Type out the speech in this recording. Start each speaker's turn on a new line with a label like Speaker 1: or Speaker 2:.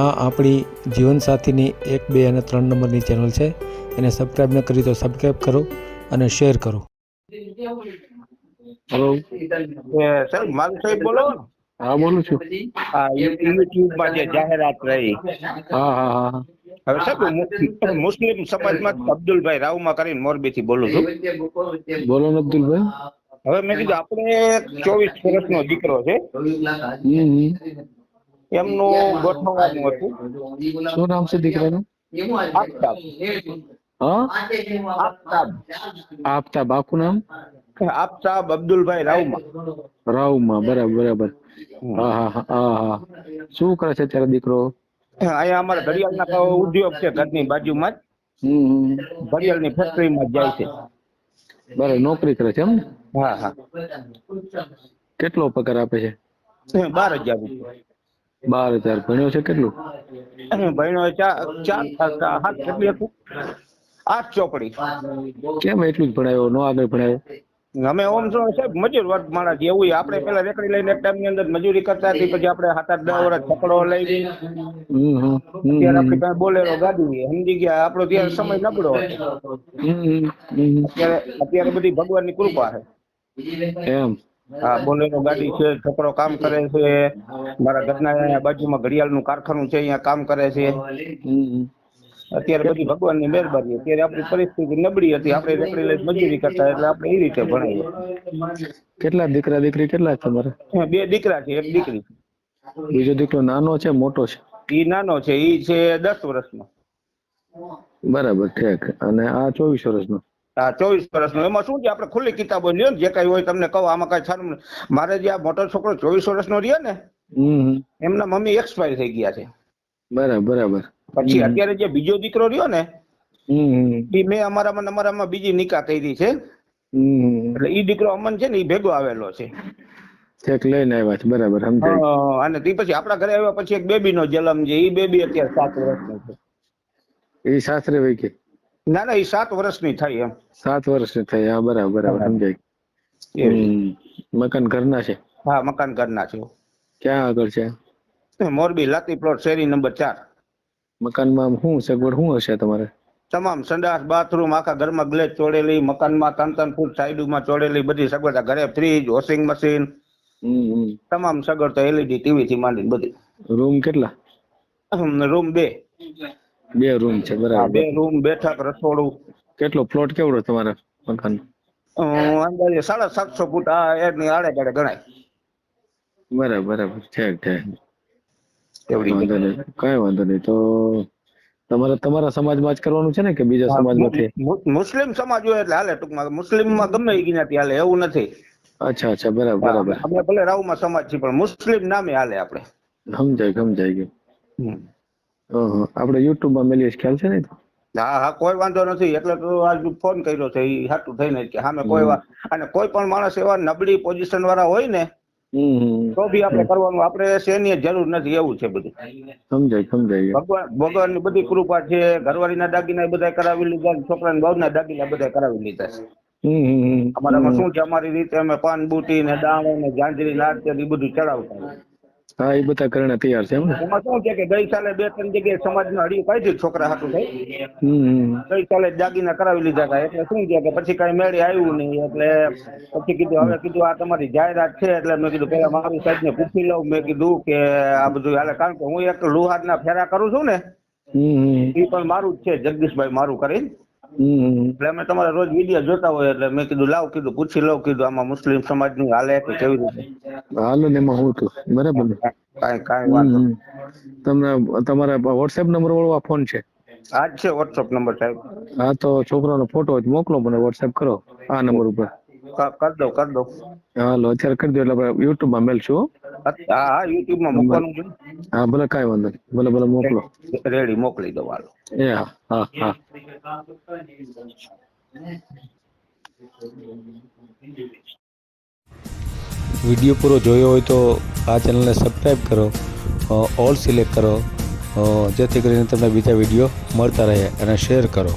Speaker 1: આ આપણી જીવનસાથીની એક બે અને ત્રણ નંબરની ચેનલ છે. એને સબસ્ક્રાઈબ ન કરી તો સબસ્ક્રાઈબ કરો અને શેર કરો.
Speaker 2: હેલો
Speaker 3: સર સાહેબ મારું સાહેબ બોલો
Speaker 2: હા બોલું છું.
Speaker 3: આ યુટ્યુબમાં જે જાહેરાત રહી.
Speaker 2: હા હા હા હા.
Speaker 3: હવે સાહેબ મુસ્લિમ સમાજમાં અબ્દુલભાઈ રાવમાં કરીને મોરબીથી બોલું છું.
Speaker 2: બોલો ને અબ્દુલભાઈ.
Speaker 3: હવે મેં કીધું આપણે ચોવીસ વર્ષનો દીકરો છે. એમનું ગોઠવવાનું હતું.
Speaker 2: શું નામ છે દીકરાનું?
Speaker 3: આફતાબ
Speaker 2: આફતાબ
Speaker 3: આફતાબ
Speaker 2: આપતા બાપુ નામ?
Speaker 3: આફતાબ અબ્દુલભાઈ રાવમા.
Speaker 2: રાવમા. બરાબર બરાબર. હા હા હા હા હા. શું કરે છે અત્યારે દીકરો?
Speaker 3: અહીંયા અમારા ઘડિયાળના ઉદ્યોગ છે ઘરની બાજુમાં. જ. ઘડિયાળની ફેક્ટરીમાં જાય છે.
Speaker 2: બરાબર નોકરી કરે છે એમ
Speaker 3: હા હા.
Speaker 2: કેટલો પગાર આપે છે?
Speaker 3: બાર હજાર રૂપિયા.
Speaker 2: બાર હજાર ભણ્યો છે કેટલું?
Speaker 3: ભણ્યો ચાર ચાર હાથ કેટલી હતું? આઠ ચોપડી.
Speaker 2: કેમ એટલું જ ભણાયો? નો આગળ ભણાયો?
Speaker 3: અમે ઓમ છો સાહેબ મજૂર વર્ગ માણસ. એવું આપણે પેલા રેકડી લઈને એક ટાઈમની અંદર મજૂરી કરતા હતી પછી આપણે સાત આઠ દસ વર્ષ છકડો લઈ ત્યારે આપણી પાસે બોલેરો ગાડી સમજી ગયા? આપણો ત્યારે સમય નબળો હતો. અત્યારે અત્યારે બધી ભગવાનની કૃપા છે.
Speaker 2: એમ.
Speaker 3: હા બોલેરો ગાડી છે છોકરો કામ કરે છે. મારા ઘરના અહીંયા બાજુમાં ઘડિયાળનું કારખાનું છે અહીંયા કામ કરે છે. અત્યારે બધી ભગવાનની મહેરબાની. અત્યારે આપણી પરિસ્થિતિ નબળી હતી. આપણે રેકડી લઈ મજૂરી કરતા એટલે આપણે એ રીતે ભણાવીએ
Speaker 2: કેટલા દીકરા દીકરી કેટલા છે તમારે?
Speaker 3: બે દીકરા છે એક દીકરી. છે
Speaker 2: બીજો દીકરો નાનો છે મોટો છે?
Speaker 3: એ નાનો છે એ છે દસ વર્ષનો.
Speaker 2: બરાબર ઠીક. અને આ ચોવીસ વર્ષનો?
Speaker 3: હા ચોવીસ વર્ષનો. એમાં શું છે? આપણે ખુલ્લી કિતાબો લ્યો ને જે કઈ હોય તમને કહો આમાં કઈ સારું મારે જે આ મોટો છોકરો ચોવીસ વર્ષનો રહ્યો ને. એમના મમ્મી એક્સપાયર થઈ ગયા છે.
Speaker 2: બરાબર બરાબર.
Speaker 3: પછી અત્યારે જે બીજો દીકરો રહ્યો ને
Speaker 2: હમ.
Speaker 3: મેં અમારામાં અમારામાં બીજી નિકાહ કરી છે. એટલે ઈ દીકરો અમન છે ને ઈ ભેગો આવેલો છે.
Speaker 2: ઠેક લઈને આવ્યા છે બરાબર સમજાય.
Speaker 3: અને તે પછી આપણા ઘરે આવ્યા પછી એક બેબી નો જન્મ છે. ઈ બેબી અત્યારે સાત વર્ષનો છે.
Speaker 2: એ સાસરે વહી ગઈ?
Speaker 3: ના ના એ સાત વર્ષની થઈ એમ.
Speaker 2: સાત વર્ષની થઈ હા બરાબર બરાબર સમજાય મકાન ઘરના છે?
Speaker 3: હા મકાન ઘરના છે.
Speaker 2: ક્યાં આગળ છે?
Speaker 3: મોરબી લાતી પ્લોટ શેરી નંબર ચાર.
Speaker 2: મકાનમાં શું સગવડ શું હશે તમારે?
Speaker 3: તમામ સંડાસ બાથરૂમ આખા ઘરમાં ગ્લેજ ચોડેલી મકાનમાં ત્રણ ત્રણ ફૂટ સાઈડમાં ચોડેલી બધી સગવડ ઘરે ફ્રીજ વોશિંગ મશીન. તમામ સગવડ તો એલઈડી ટીવી થી માંડીને બધી.
Speaker 2: રૂમ કેટલા?
Speaker 3: રૂમ બે.
Speaker 2: બે રૂમ છે બરાબર.
Speaker 3: બે રૂમ બેઠક રસોડું.
Speaker 2: કેટલો પ્લોટ કેવડો તમારે મકાન
Speaker 3: અંદાજે સાડા સાતસો ફૂટ આ એની આડે ગાડે ગણાય.
Speaker 2: બરાબર બરાબર. ઠેક ઠેક. વાંધો નહીં. કઈ વાંધો નહીં. તો તમારે તમારા સમાજમાં જ કરવાનું છે ને કે બીજા સમાજમાંથી?
Speaker 3: મુસ્લિમ સમાજ હોય એટલે હાલે ટૂંકમાં. મુસ્લિમમાં ગમે એ જ્ઞાતિ હાલે એવું નથી.
Speaker 2: અચ્છા અચ્છા. બરાબર બરાબર.
Speaker 3: આપણે ભલે રાવમાં સમાજ છીએ પણ મુસ્લિમ નામે હાલે આપણે.
Speaker 2: સમજાય સમજાય ગયું. આપણે યુટ્યુબમાં મેલીએ ખ્યાલ છે ને
Speaker 3: હા હા કોઈ વાંધો નથી. એટલે તો આજ ફોન કર્યો છે એ હાટું થઈને કે સામે કોઈ અને કોઈ પણ માણસ એવા નબળી પોઝિશન વાળા હોય ને. તો બી આપણે કરવાનું. આપણે શેની જરૂર નથી એવું છે બધું.
Speaker 2: સમજાય સમજાય.
Speaker 3: ભગવાન ભગવાનની બધી કૃપા છે. ઘરવાળીના દાગીના બધા કરાવી લીધા છોકરાના બહુના દાગીના બધા કરાવી લીધા છે. અમારામાં શું છે અમારી રીતે અમે પાન બુટી ને દાણો ને જાંજરી નાટ એ બધું ચડાવતા.
Speaker 2: હા એ બધા કરણા તૈયાર છે એમ ને?
Speaker 3: એમાં શું છે કે ગઈ સાલે બે ત્રણ જગ્યાએ સમાજમાં હળી કાઢી છોકરા હાટું થઈ.
Speaker 2: હમ.
Speaker 3: ગઈ સાલે દાગીના કરાવી લીધા હતા. એટલે શું છે કે પછી કઈ મેળે આવ્યું નહીં. એટલે પછી કીધું હવે કીધું આ તમારી જાહેરાત છે. એટલે મેં કીધું પેલા મારી સાહેબ ને પૂછી લઉં. મેં કીધું કે આ બધું હાલે કારણ કે હું એક લુહારના ફેરા કરું છું ને. એ પણ મારું જ છે. જગદીશભાઈ મારું કરીને. એટલે અમે તમારા રોજ વીડિયો જોતા હોય એટલે મેં કીધું લાવ કીધું પૂછી લઉં કીધું આમાં મુસ્લિમ સમાજનું હાલે કે કેવી રીતે?
Speaker 2: હાલે ને એમાં હું બરાબર ને?
Speaker 3: કાંઈ કાંઈ
Speaker 2: વાત તમને તમારા વોટ્સએપ નંબર વાળો આ ફોન છે?
Speaker 3: આ જ છે વોટ્સઅપ નંબર સાહેબ.
Speaker 2: હા તો છોકરાનો ફોટો મોકલો મને વોટ્સએપ કરો આ નંબર ઉપર.
Speaker 3: કરી દો કરી દો
Speaker 2: હાલો અત્યારે કરી દો એટલે આપણે યુટ્યુબમાં મેલશું હો.
Speaker 3: મૂકવાનું છે
Speaker 2: હા ભલે કાંઈ વાંધો નહીં. ભલે ભલે મોકલો.
Speaker 3: રેડી મોકલી દો હાલો.
Speaker 2: એ હા હા હા.
Speaker 1: વીડિયો પૂરો જોયો હોય તો આ ચેનલને સબસ્ક્રાઈબ કરો ઓલ સિલેક્ટ કરો જેથી કરીને તમને બીજા વીડિયો મળતા રહે અને શેર કરો.